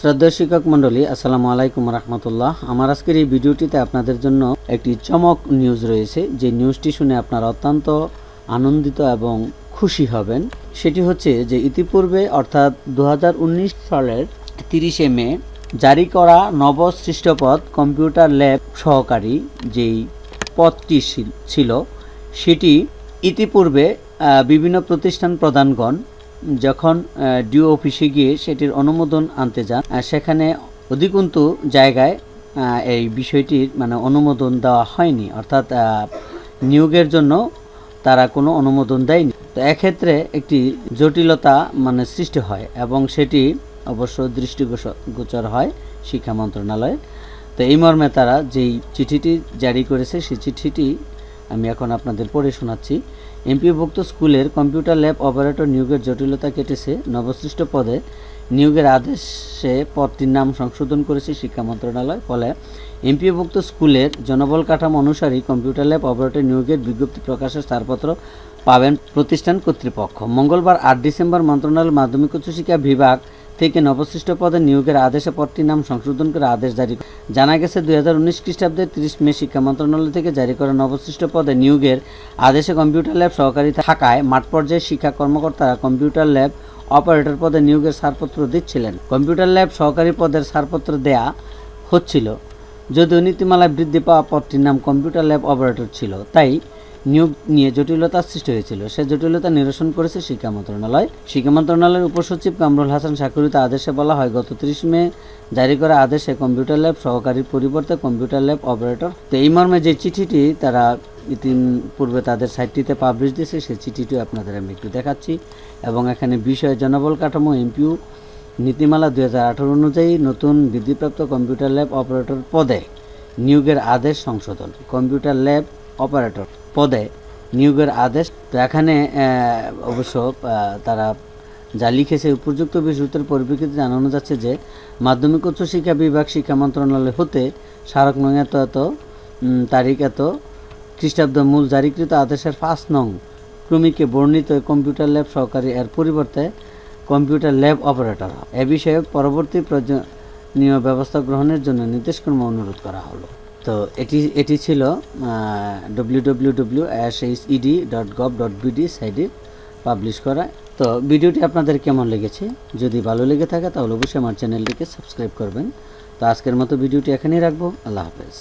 শ্রদ্ধেয় শিক্ষক মণ্ডলী, আসসালামু আলাইকুম রহমতুল্লাহ। আমার আজকের এই ভিডিওটিতে আপনাদের জন্য একটি চমক নিউজ রয়েছে। যে নিউজটি শুনে আপনারা অত্যন্ত আনন্দিত এবং খুশি হবেন। সেটি হচ্ছে যে ইতিপূর্বে, অর্থাৎ দু হাজার উনিশ সালের তিরিশে মে, জারি করা নবসৃষ্ট পদ কম্পিউটার ল্যাব সহকারী যেই পদটি ছিল- সেটি ইতিপূর্বে বিভিন্ন প্রতিষ্ঠান প্রধানগণ যখন ডিও অফিসে গিয়ে সেটির অনুমোদন আনতে যান সেখানে অধিকন্তু জায়গায় এই বিষয়টির মানে অনুমোদন দেওয়া হয়নি। অর্থাৎ নিয়োগের জন্য তারা কোনো অনুমোদন দেয়নি। তো এক্ষেত্রে একটি জটিলতা মানে সৃষ্টি হয় এবং সেটি অবশ্য দৃষ্টিগোচর হয় শিক্ষা মন্ত্রণালয়ে। তো এই মর্মে তারা যেই চিঠিটি জারি করেছে, সেই চিঠিটি আমি এখন আপনাদের পড়ে শোনাচ্ছি। এমপিভুক্ত স্কুলের কম্পিউটার ল্যাব অপারেটর নিয়োগের জটিলতা কেটেছে। নবসৃষ্ট পদে নিয়োগের আদেশে পদটির নাম সংশোধন করেছে শিক্ষা মন্ত্রণালয়। ফলে এমপিভুক্ত স্কুলের জনবল কাঠামো অনুসারে কম্পিউটার ল্যাব অপারেটর নিয়োগের বিজ্ঞপ্তি প্রকাশের ছাড়পত্র পাবেন প্রতিষ্ঠান কর্তৃপক্ষ। মঙ্গলবার আট ডিসেম্বর মন্ত্রণালয় মাধ্যমিক উচ্চশিক্ষা বিভাগ থেকে নবসৃষ্ট পদে নিয়োগের আদেশে পদটির নাম সংশোধন করে আদেশ জারি জানা গেছে, দুই হাজার উনিশ খ্রিস্টাব্দের তিরিশ মে শিক্ষা মন্ত্রণালয় থেকে জারি করা নবসৃষ্ট পদে নিয়োগের আদেশে কম্পিউটার ল্যাব সহকারী থাকায় মাঠ পর্যায়ে শিক্ষা কর্মকর্তারা কম্পিউটার ল্যাব অপারেটর পদে নিয়োগের ছাড়পত্র দিচ্ছিলেন। কম্পিউটার ল্যাব সহকারী পদের ছাড়পত্র দেয়া হচ্ছিল। যদিও নীতিমালায় বৃদ্ধি পাওয়া পদটির নাম কম্পিউটার ল্যাব অপারেটর ছিল, তাই নিয়োগ নিয়ে জটিলতার সৃষ্টি হয়েছিল। সে জটিলতা নিরসন করেছে শিক্ষা মন্ত্রণালয়। শিক্ষা মন্ত্রণালয়ের উপসচিব কামরুল হাসান স্বাক্ষরিত আদেশে বলা হয়, গত তিরিশ মে জারি করা আদেশে কম্পিউটার ল্যাব সহকারীর পরিবর্তে কম্পিউটার ল্যাব অপারেটর। তো এই মর্মে যে চিঠিটি তারা ইতিপূর্বে তাদের সাইটটিতে পাবলিশ দিয়েছে সেই চিঠিটি আপনাদের আমি একটু দেখাচ্ছি। এবং এখানে বিষয় জনবল কাঠামো, এমপিউ, নীতিমালা দুই হাজার আঠারো অনুযায়ী নতুন বৃদ্ধিপ্রাপ্ত কম্পিউটার ল্যাব অপারেটর পদে নিয়োগের আদেশ সংশোধন। কম্পিউটার ল্যাব অপারেটর পদে নিয়োগের আদেশ, তো এখানে অবশ্য তারা যা লিখেছে উপযুক্ত বিষয়ের পরিপ্রেক্ষিতে জানানো যাচ্ছে যে, মাধ্যমিক উচ্চশিক্ষা বিভাগ শিক্ষা মন্ত্রণালয় হতে স্মারক নং এত এত তারিখ এত, খ্রিস্টাব্দ মূল জারিকৃত আদেশের পাঁচ নং, ক্রমিকে বর্ণিত কম্পিউটার ল্যাব সহকারী এর পরিবর্তে কম্পিউটার ল্যাব অপারেটর। এ বিষয়ে পরবর্তী প্রয়োজনীয় ব্যবস্থা গ্রহণের জন্য নির্দেশক্রম অনুরোধ করা হলো। তো এটি এটি ছিল W W W S H E D dot gov dot BD সাইডে পাবলিশ করা। তো ভিডিওটি আপনাদের কেমন লেগেছে? যদি ভালো লেগে থাকে তাহলে অবশ্যই আমার চ্যানেলটিকে সাবস্ক্রাইব করবেন। তো আজকের মতো ভিডিওটি এখানেই রাখব। আল্লাহ হাফেজ।